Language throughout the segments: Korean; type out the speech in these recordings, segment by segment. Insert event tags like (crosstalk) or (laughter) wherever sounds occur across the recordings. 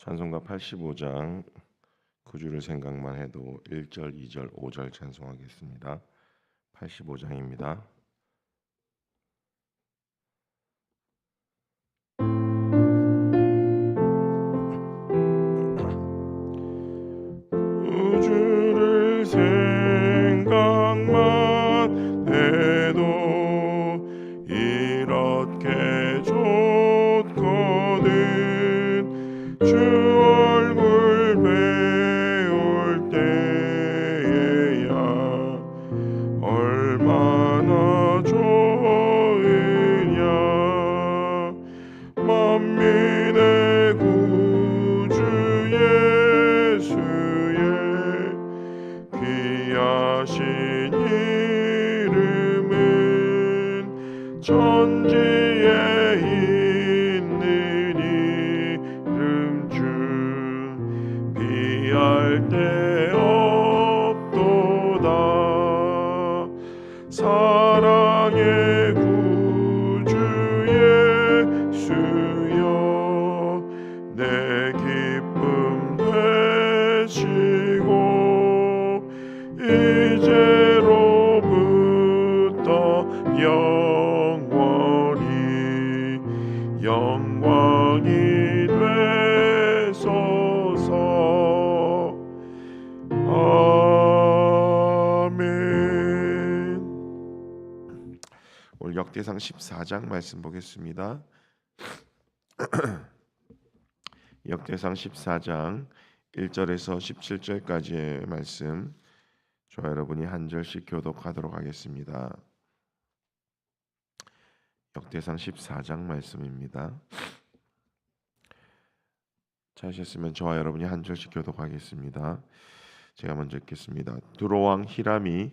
찬송가 85장 구주를 생각만 해도 1절, 2절, 5절 찬송하겠습니다. 85장입니다. 사 14장 말씀 보겠습니다. (clears throat) 역대상 14장 1절에서 17절까지의 말씀 저 여러분이 한 절씩 교독하도록 하겠습니다. 역대상 14장 말씀입니다. 찾으셨으면 저와 여러분이 한 절씩 교독하겠습니다. 제가 먼저 읽겠습니다. 두로왕 히람이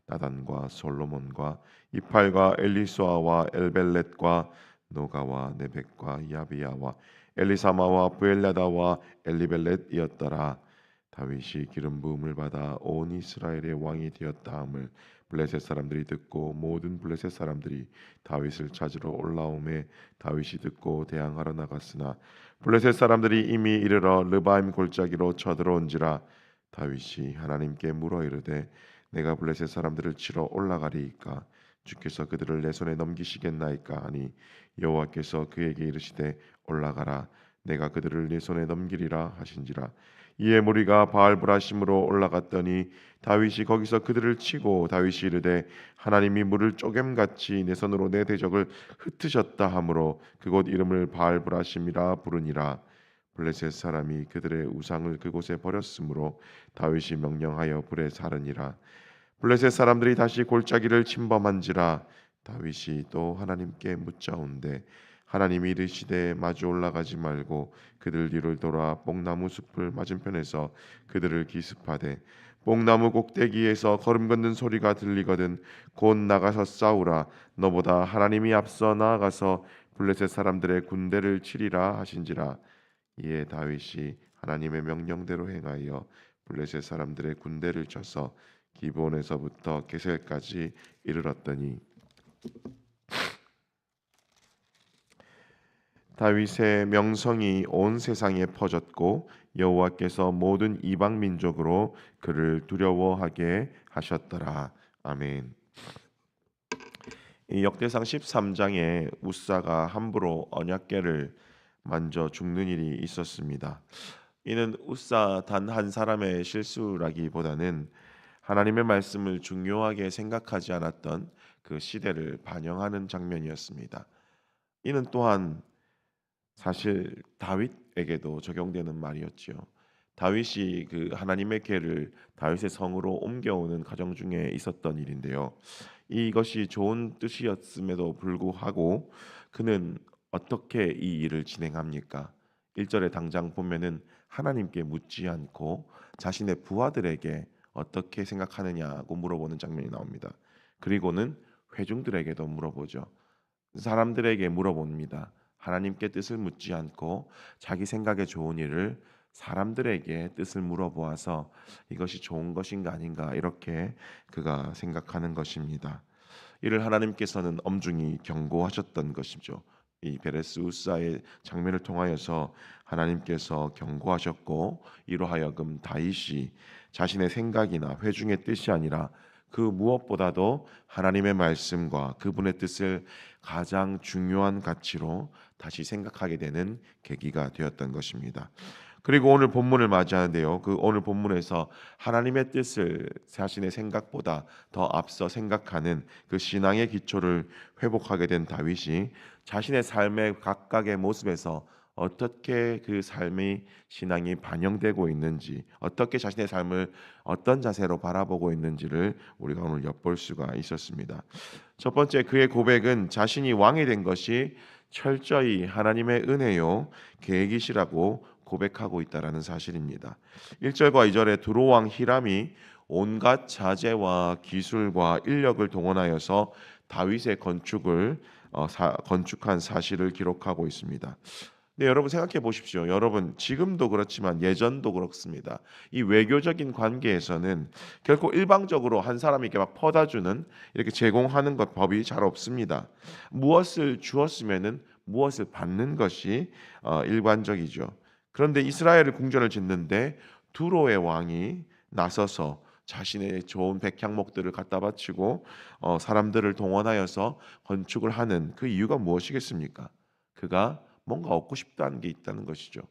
나단과 솔로몬과 이팔과 엘리수아와 엘벨렛과 노가와 네벡과 야비야와 엘리사마와 부엘라다와 엘리벨렛이었더라. 다윗이 기름 부음을 받아 온 이스라엘의 왕이 되었다함을 블레셋 사람들이 듣고 모든 블레셋 사람들이 다윗을 찾으러 올라오매 다윗이 듣고 대항하러 나갔으나 블레셋 사람들이 이미 이르러 르바임 골짜기로 쳐들어온지라 다윗이 하나님께 물어 이르되 내가 블레셋 사람들을 치러 올라가리이까? 주께서 그들을 내 손에 넘기시겠나이까? 하니 여호와께서 그에게 이르시되 올라가라. 내가 그들을 내 손에 넘기리라 하신지라. 이에 무리가 바알브라심으로 올라갔더니 다윗이 거기서 그들을 치고 다윗이 이르되 하나님이 물을 쪼겜같이 내 손으로 내 대적을 흩으셨다 하므로 그곳 이름을 바알브라심이라 부르니라. 블레셋 사람이 그들의 우상을 그곳에 버렸으므로 다윗이 명령하여 불에 사르니라 블레셋 사람들이 다시 골짜기를 침범한지라 다윗이 또 하나님께 묻자온대 하나님이 이르시되 마주 올라가지 말고 그들 뒤를 돌아 뽕나무 숲을 맞은편에서 그들을 기습하되 뽕나무 꼭대기에서 걸음 걷는 소리가 들리거든 곧 나가서 싸우라. 너보다 하나님이 앞서 나아가서 블레셋 사람들의 군대를 치리라 하신지라. 이에 다윗이 하나님의 명령대로 행하여 블레셋 사람들의 군대를 쳐서 기본에서부터 게셀까지 이르렀더니 다윗의 명성이 온 세상에 퍼졌고 여호와께서 모든 이방 민족으로 그를 두려워하게 하셨더라. 아멘. 이 역대상 13장에 우사가 함부로 언약궤를 만져 죽는 일이 있었습니다. 이는 우사 단 한 사람의 실수라기보다는 하나님의 말씀을 중요하게 생각하지 않았던 그 시대를 반영하는 장면이었습니다. 이는 또한 사실 다윗에게도 적용되는 말이었지요. 다윗이 그 하나님의 궤를 다윗의 성으로 옮겨오는 과정 중에 있었던 일인데요. 이것이 좋은 뜻이었음에도 불구하고 그는 어떻게 이 일을 진행합니까? 1절에 당장 보면은 하나님께 묻지 않고 자신의 부하들에게 어떻게 생각하느냐고 물어보는 장면이 나옵니다. 그리고는 회중들에게도 물어보죠. 사람들에게 물어봅니다. 하나님께 뜻을 묻지 않고 자기 생각에 좋은 일을 사람들에게 뜻을 물어보아서 이것이 좋은 것인가 아닌가 이렇게 그가 생각하는 것입니다. 이를 하나님께서는 엄중히 경고하셨던 것이죠. 이 베레스 우사의 장면을 통하여서 하나님께서 경고하셨고 이로 하여금 다윗이 자신의 생각이나 회중의 뜻이 아니라 그 무엇보다도 하나님의 말씀과 그분의 뜻을 가장 중요한 가치로 다시 생각하게 되는 계기가 되었던 것입니다. 그리고 오늘 본문을 맞이하는데요. 그 오늘 본문에서 하나님의 뜻을 자신의 생각보다 더 앞서 생각하는 그 신앙의 기초를 회복하게 된 다윗이 자신의 삶의 각각의 모습에서 어떻게 그 삶의 신앙이 반영되고 있는지, 어떻게 자신의 삶을 어떤 자세로 바라보고 있는지를 우리가 오늘 엿볼 수가 있었습니다. 첫 번째 그의 고백은 자신이 왕이 된 것이 철저히 하나님의 은혜요 계획이시라고 고백하고 있다라는 사실입니다. 1절과 2절에 두로왕 히람이 온갖 자재와 기술과 인력을 동원하여서 다윗의 건축을 어, 사, 건축한 사실을 기록하고 있습니다. 네, 여러분 생각해 보십시오. 여러분 지금도 그렇지만 예전도 그렇습니다. 이 외교적인 관계에서는 결코 일방적으로 한 사람에게 막 퍼다주는 이렇게 제공하는 것 법이 잘 없습니다. 무엇을 주었으면은 무엇을 받는 것이 어, 일관적이죠. 그런데 이스라엘을 궁전을 짓는데 두로의 왕이 나서서 자신의 좋은 백향목들을 갖다 바치고 어, 사람들을 동원하여서 건축을 하는 그 이유가 무엇이겠습니까? 그가 뭔가 얻고 싶다는 게 있다는 것이죠.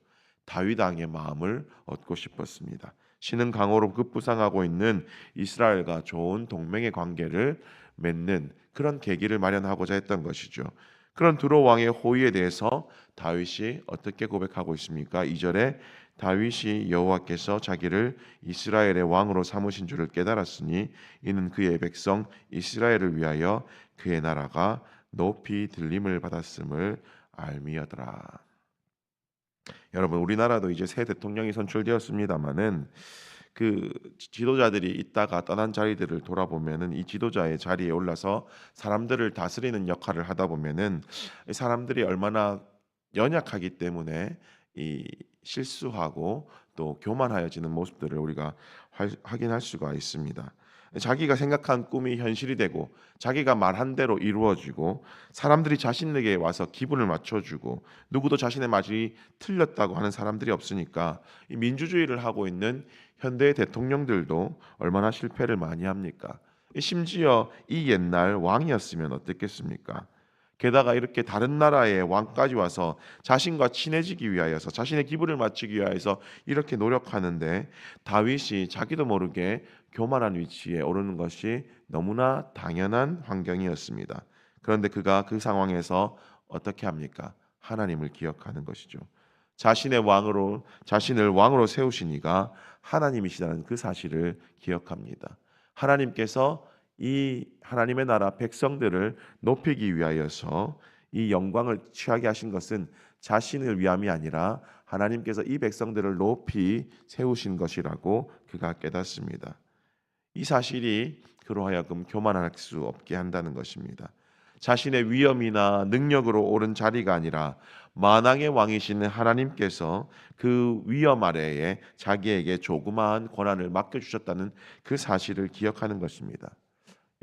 다윗 왕의 마음을 얻고 싶었습니다. 신은 강호로 급부상하고 있는 이스라엘과 좋은 동맹의 관계를 맺는 그런 계기를 마련하고자 했던 것이죠. 그런 두로 왕의 호의에 대해서 다윗이 어떻게 고백하고 있습니까? 2절에 다윗이 여호와께서 자기를 이스라엘의 왕으로 삼으신 줄을 깨달았으니 이는 그의 백성 이스라엘을 위하여 그의 나라가 높이 들림을 받았음을 알미하더라. 여러분 우리나라도 이제 새 대통령이 선출되었습니다마는 그 지도자들이 있다가 떠난 자리들을 돌아보면은 이 지도자의 자리에 올라서 사람들을 다스리는 역할을 하다 보면은 사람들이 얼마나 연약하기 때문에 이 실수하고 또 교만하여지는 모습들을 우리가 확인할 수가 있습니다. 자기가 생각한 꿈이 현실이 되고 자기가 말한 대로 이루어지고 사람들이 자신에게 와서 기분을 맞춰주고 누구도 자신의 말이 틀렸다고 하는 사람들이 없으니까 이 민주주의를 하고 있는 현대 대통령들도 얼마나 실패를 많이 합니까? 심지어 이 옛날 왕이었으면 어땠겠습니까? 게다가 이렇게 다른 나라의 왕까지 와서 자신과 친해지기 위하여서 자신의 기분을 맞추기 위하여서 이렇게 노력하는데 다윗이 자기도 모르게 교만한 위치에 오르는 것이 너무나 당연한 환경이었습니다. 그런데 그가 그 상황에서 어떻게 합니까? 하나님을 기억하는 것이죠. 자신의 왕으로 자신을 왕으로 세우신 이가 하나님이시다는 그 사실을 기억합니다. 하나님께서 이 하나님의 나라 백성들을 높이기 위하여서 이 영광을 취하게 하신 것은 자신을 위함이 아니라 하나님께서 이 백성들을 높이 세우신 것이라고 그가 깨닫습니다. 이 사실이 그로 하여금 교만할 수 없게 한다는 것입니다. 자신의 위엄이나 능력으로 오른 자리가 아니라 만왕의 왕이신 하나님께서 그 위엄 아래에 자기에게 조그마한 권한을 맡겨 주셨다는 그 사실을 기억하는 것입니다.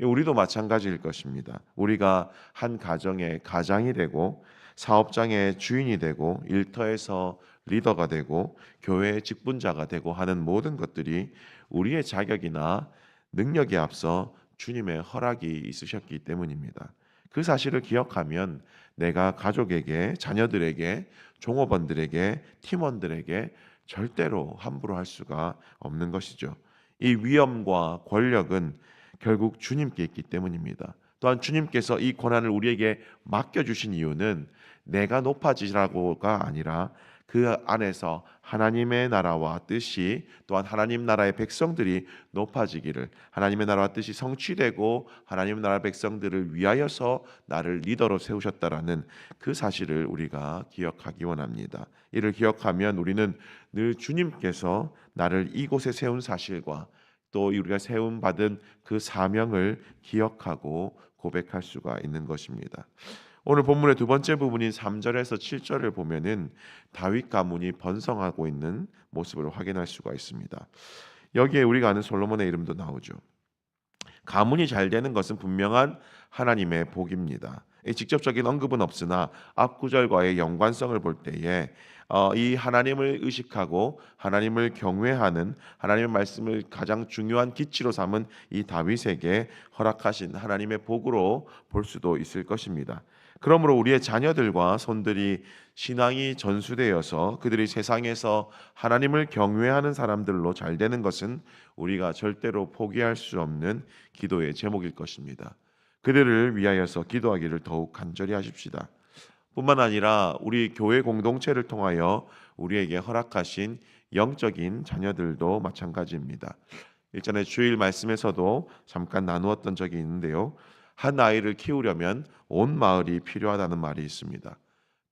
우리도 마찬가지일 것입니다. 우리가 한 가정의 가장이 되고 사업장의 주인이 되고 일터에서 리더가 되고 교회의 직분자가 되고 하는 모든 것들이 우리의 자격이나 능력에 앞서 주님의 허락이 있으셨기 때문입니다. 그 사실을 기억하면 내가 가족에게, 자녀들에게, 종업원들에게, 팀원들에게 절대로 함부로 할 수가 없는 것이죠. 이 위엄과 권력은 결국 주님께 있기 때문입니다. 또한 주님께서 이 권한을 우리에게 맡겨 주신 이유는 내가 높아지라고가 아니라 그 안에서 하나님의 나라와 뜻이 또한 하나님 나라의 백성들이 높아지기를 하나님의 나라와 뜻이 성취되고 하나님 나라 백성들을 위하여서 나를 리더로 세우셨다라는 그 사실을 우리가 기억하기 원합니다. 이를 기억하면 우리는 늘 주님께서 나를 이곳에 세운 사실과 또 우리가 세움 받은 그 사명을 기억하고 고백할 수가 있는 것입니다. 오늘 본문의 두 번째 부분인 3절에서 7절을 보면은 다윗 가문이 번성하고 있는 모습을 확인할 수가 있습니다. 여기에 우리가 아는 솔로몬의 이름도 나오죠. 가문이 잘 되는 것은 분명한 하나님의 복입니다. 이 직접적인 언급은 없으나 앞 구절과의 연관성을 볼 때에 어, 이 하나님을 의식하고 하나님을 경외하는 하나님의 말씀을 가장 중요한 기치로 삼은 이 다윗에게 허락하신 하나님의 복으로 볼 수도 있을 것입니다. 그러므로 우리의 자녀들과 손들이 신앙이 전수되어서 그들이 세상에서 하나님을 경외하는 사람들로 잘 되는 것은 우리가 절대로 포기할 수 없는 기도의 제목일 것입니다. 그들을 위하여서 기도하기를 더욱 간절히 하십시다. 뿐만 아니라 우리 교회 공동체를 통하여 우리에게 허락하신 영적인 자녀들도 마찬가지입니다. 일전에 주일 말씀에서도 잠깐 나누었던 적이 있는데요. 한 아이를 키우려면 온 마을이 필요하다는 말이 있습니다.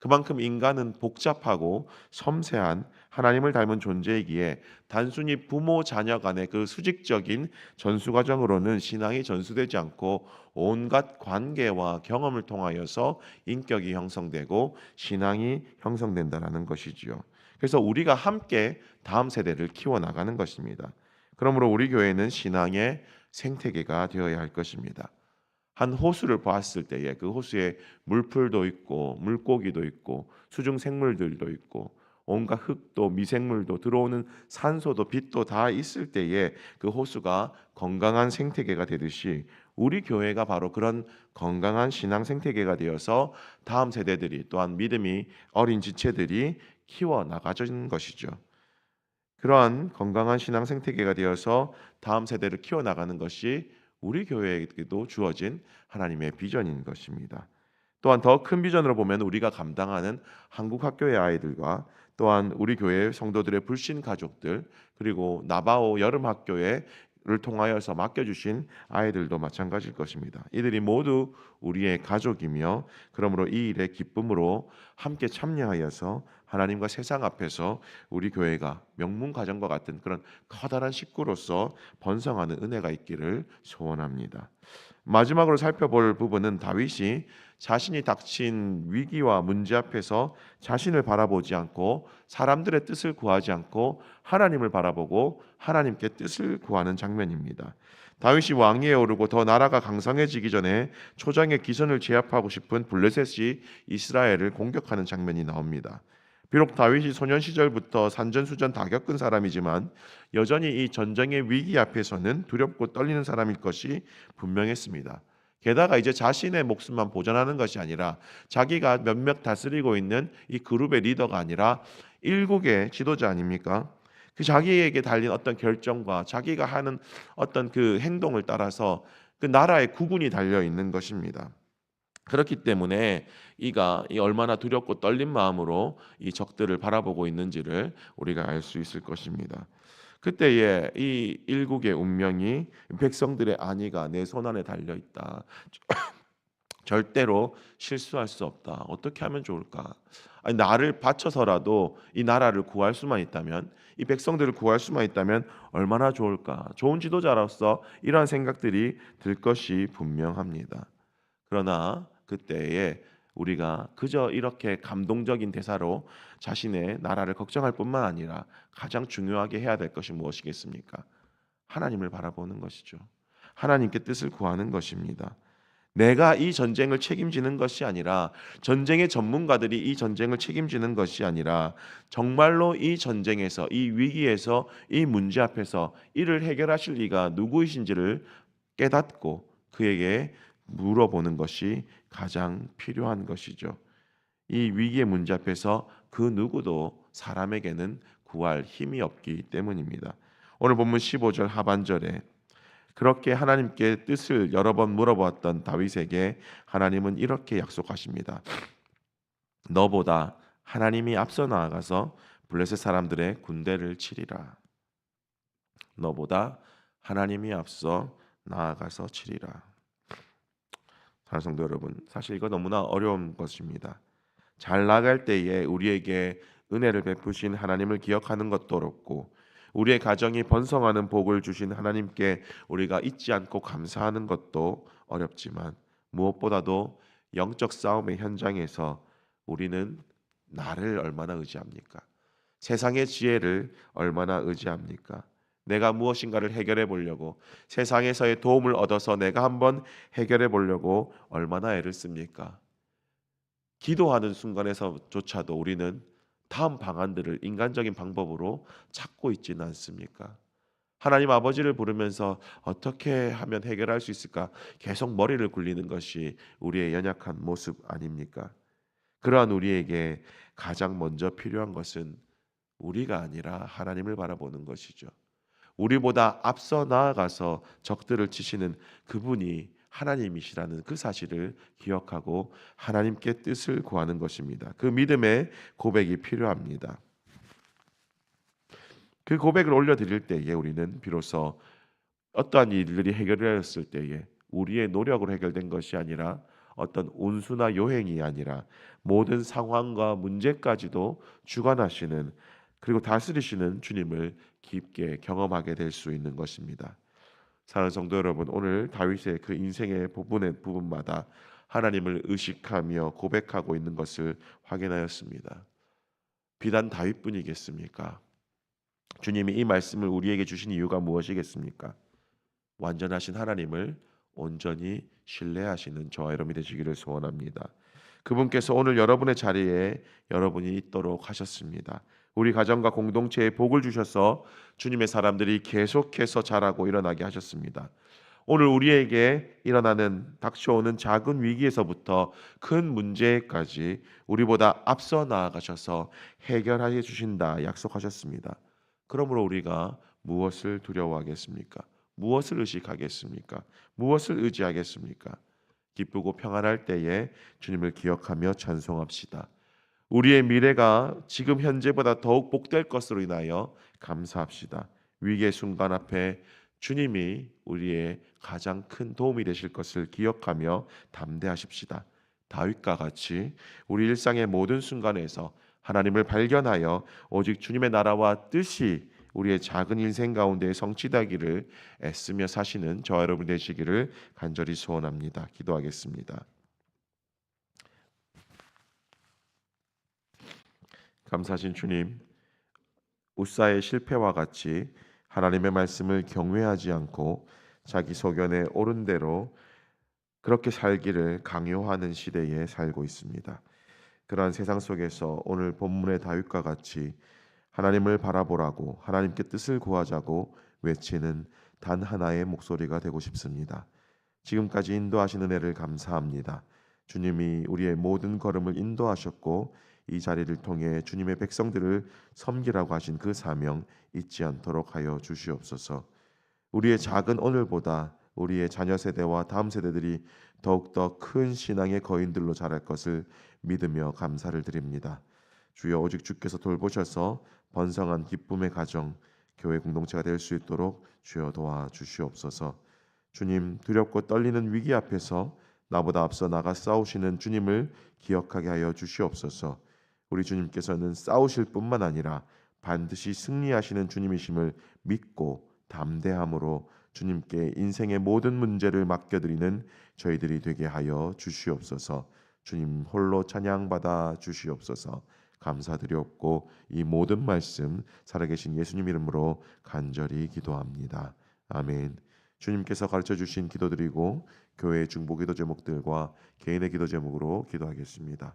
그만큼 인간은 복잡하고 섬세한 하나님을 닮은 존재이기에 단순히 부모 자녀 간의 그 수직적인 전수 과정으로는 신앙이 전수되지 않고 온갖 관계와 경험을 통하여서 인격이 형성되고 신앙이 형성된다라는 것이지요. 그래서 우리가 함께 다음 세대를 키워 나가는 것입니다. 그러므로 우리 교회는 신앙의 생태계가 되어야 할 것입니다. 한 호수를 보았을 때에 그 호수에 물풀도 있고 물고기도 있고 수중 생물들도 있고 온갖 흙도 미생물도 들어오는 산소도 빛도 다 있을 때에 그 호수가 건강한 생태계가 되듯이 우리 교회가 바로 그런 건강한 신앙 생태계가 되어서 다음 세대들이 또한 믿음이 어린 지체들이 키워 나가진 것이죠. 그러한 건강한 신앙 생태계가 되어서 다음 세대를 키워 나가는 것이 우리 교회에게도 주어진 하나님의 비전인 것입니다. 또한 더 큰 비전으로 보면 우리가 감당하는 한국 학교의 아이들과 또한 우리 교회 성도들의 불신 가족들 그리고 나바오 여름 학교에 를 통하여서 맡겨주신 아이들도 마찬가지일 것입니다. 이들이 모두 우리의 가족이며 그러므로 이 일에 기쁨으로 함께 참여하여서 하나님과 세상 앞에서 우리 교회가 명문 가정과 같은 그런 커다란 식구로서 번성하는 은혜가 있기를 소원합니다. 마지막으로 살펴볼 부분은 다윗이 자신이 닥친 위기와 문제 앞에서 자신을 바라보지 않고 사람들의 뜻을 구하지 않고 하나님을 바라보고 하나님께 뜻을 구하는 장면입니다. 다윗이 왕위에 오르고 더 나라가 강성해지기 전에 초장의 기선을 제압하고 싶은 블레셋이 이스라엘을 공격하는 장면이 나옵니다. 비록 다윗이 소년 시절부터 산전수전 다 겪은 사람이지만 여전히 이 전쟁의 위기 앞에서는 두렵고 떨리는 사람일 것이 분명했습니다. 게다가 이제 자신의 목숨만 보존하는 것이 아니라 자기가 몇몇 다스리고 있는 이 그룹의 리더가 아니라 일국의 지도자 아닙니까? 그 자기에게 달린 어떤 결정과 자기가 하는 어떤 그 행동을 따라서 그 나라의 국운이 달려 있는 것입니다. 그렇기 때문에 이가 이 얼마나 두렵고 떨린 마음으로 이 적들을 바라보고 있는지를 우리가 알 수 있을 것입니다. 그때에 이 일국의 운명이 백성들의 안위가 내 손안에 달려 있다. (coughs) 절대로 실수할 수 없다. 어떻게 하면 좋을까? 아니, 나를 바쳐서라도 이 나라를 구할 수만 있다면, 이 백성들을 구할 수만 있다면 얼마나 좋을까? 좋은 지도자로서 이러한 생각들이 들 것이 분명합니다. 그러나 그때에 우리가 그저 이렇게 감동적인 대사로 자신의 나라를 걱정할 뿐만 아니라 가장 중요하게 해야 될 것이 무엇이겠습니까? 하나님을 바라보는 것이죠. 하나님께 뜻을 구하는 것입니다. 내가 이 전쟁을 책임지는 것이 아니라 전쟁의 전문가들이 이 전쟁을 책임지는 것이 아니라 정말로 이 전쟁에서 이 위기에서 이 문제 앞에서 이를 해결하실 이가 누구이신지를 깨닫고 그에게 물어보는 것이 가장 필요한 것이죠. 이 위기의 문제 앞에서 그 누구도 사람에게는 구할 힘이 없기 때문입니다. 오늘 본문 15절 하반절에 그렇게 하나님께 뜻을 여러 번 물어보았던 다윗에게 하나님은 이렇게 약속하십니다. 너보다 하나님이 앞서 나아가서 블레셋 사람들의 군대를 치리라. 너보다 하나님이 앞서 나아가서 치리라. 사랑하는 성도 여러분, 사실 이거 너무나 어려운 것입니다. 잘 나갈 때에 우리에게 은혜를 베푸신 하나님을 기억하는 것도 어렵고 우리의 가정이 번성하는 복을 주신 하나님께 우리가 잊지 않고 감사하는 것도 어렵지만 무엇보다도 영적 싸움의 현장에서 우리는 나를 얼마나 의지합니까? 세상의 지혜를 얼마나 의지합니까? 내가 무엇인가를 해결해 보려고 세상에서의 도움을 얻어서 내가 한번 해결해 보려고 얼마나 애를 씁니까? 기도하는 순간에서조차도 우리는 다음 방안들을 인간적인 방법으로 찾고 있지는 않습니까? 하나님 아버지를 부르면서 어떻게 하면 해결할 수 있을까? 계속 머리를 굴리는 것이 우리의 연약한 모습 아닙니까? 그러한 우리에게 가장 먼저 필요한 것은 우리가 아니라 하나님을 바라보는 것이죠. 우리보다 앞서 나아가서 적들을 치시는 그분이 하나님이시라는 그 사실을 기억하고 하나님께 뜻을 구하는 것입니다. 그 믿음의 고백이 필요합니다. 그 고백을 올려드릴 때에 우리는 비로소 어떠한 일들이 해결되었을 때에 우리의 노력으로 해결된 것이 아니라 어떤 운수나 요행이 아니라 모든 상황과 문제까지도 주관하시는 그리고 다스리시는 주님을 깊게 경험하게 될 수 있는 것입니다. 사랑하는 성도 여러분, 오늘 다윗의 그 인생의 부분의 부분마다 하나님을 의식하며 고백하고 있는 것을 확인하였습니다. 비단 다윗뿐이겠습니까? 주님이 이 말씀을 우리에게 주신 이유가 무엇이겠습니까? 완전하신 하나님을 온전히 신뢰하시는 저와 여러분이 되시기를 소원합니다. 그분께서 오늘 여러분의 자리에 여러분이 있도록 하셨습니다. 우리 가정과 공동체에 복을 주셔서 주님의 사람들이 계속해서 자라고 일어나게 하셨습니다. 오늘 우리에게 일어나는 닥쳐오는 작은 위기에서부터 큰 문제까지 우리보다 앞서 나아가셔서 해결하여 주신다 약속하셨습니다. 그러므로 우리가 무엇을 두려워하겠습니까? 무엇을 의식하겠습니까? 무엇을 의지하겠습니까? 기쁘고 평안할 때에 주님을 기억하며 찬송합시다. 우리의 미래가 지금 현재보다 더욱 복될 것으로 인하여 감사합시다. 위기의 순간 앞에 주님이 우리의 가장 큰 도움이 되실 것을 기억하며 담대하십시다. 다윗과 같이 우리 일상의 모든 순간에서 하나님을 발견하여 오직 주님의 나라와 뜻이 우리의 작은 인생 가운데 성취되기를 애쓰며 사시는 저와 여러분 되시기를 간절히 소원합니다. 기도하겠습니다. 감사하신 주님, 우사의 실패와 같이 하나님의 말씀을 경외하지 않고 자기 소견에 옳은 대로 그렇게 살기를 강요하는 시대에 살고 있습니다. 그러한 세상 속에서 오늘 본문의 다윗과 같이 하나님을 바라보라고 하나님께 뜻을 구하자고 외치는 단 하나의 목소리가 되고 싶습니다. 지금까지 인도하시는 은혜를 감사합니다. 주님이 우리의 모든 걸음을 인도하셨고 이 자리를 통해 주님의 백성들을 섬기라고 하신 그 사명 잊지 않도록 하여 주시옵소서. 우리의 작은 오늘보다 우리의 자녀 세대와 다음 세대들이 더욱더 큰 신앙의 거인들로 자랄 것을 믿으며 감사를 드립니다. 주여 오직 주께서 돌보셔서 번성한 기쁨의 가정, 교회 공동체가 될 수 있도록 주여 도와 주시옵소서. 주님 두렵고 떨리는 위기 앞에서 나보다 앞서 나가 싸우시는 주님을 기억하게 하여 주시옵소서. 우리 주님께서는 싸우실 뿐만 아니라 반드시 승리하시는 주님이심을 믿고 담대함으로 주님께 인생의 모든 문제를 맡겨드리는 저희들이 되게 하여 주시옵소서. 주님 홀로 찬양받아 주시옵소서. 감사드리옵고 이 모든 말씀 살아계신 예수님 이름으로 간절히 기도합니다. 아멘. 주님께서 가르쳐 주신 기도드리고 교회 중보기도 제목들과 개인의 기도 제목으로 기도하겠습니다.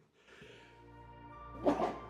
Thank you.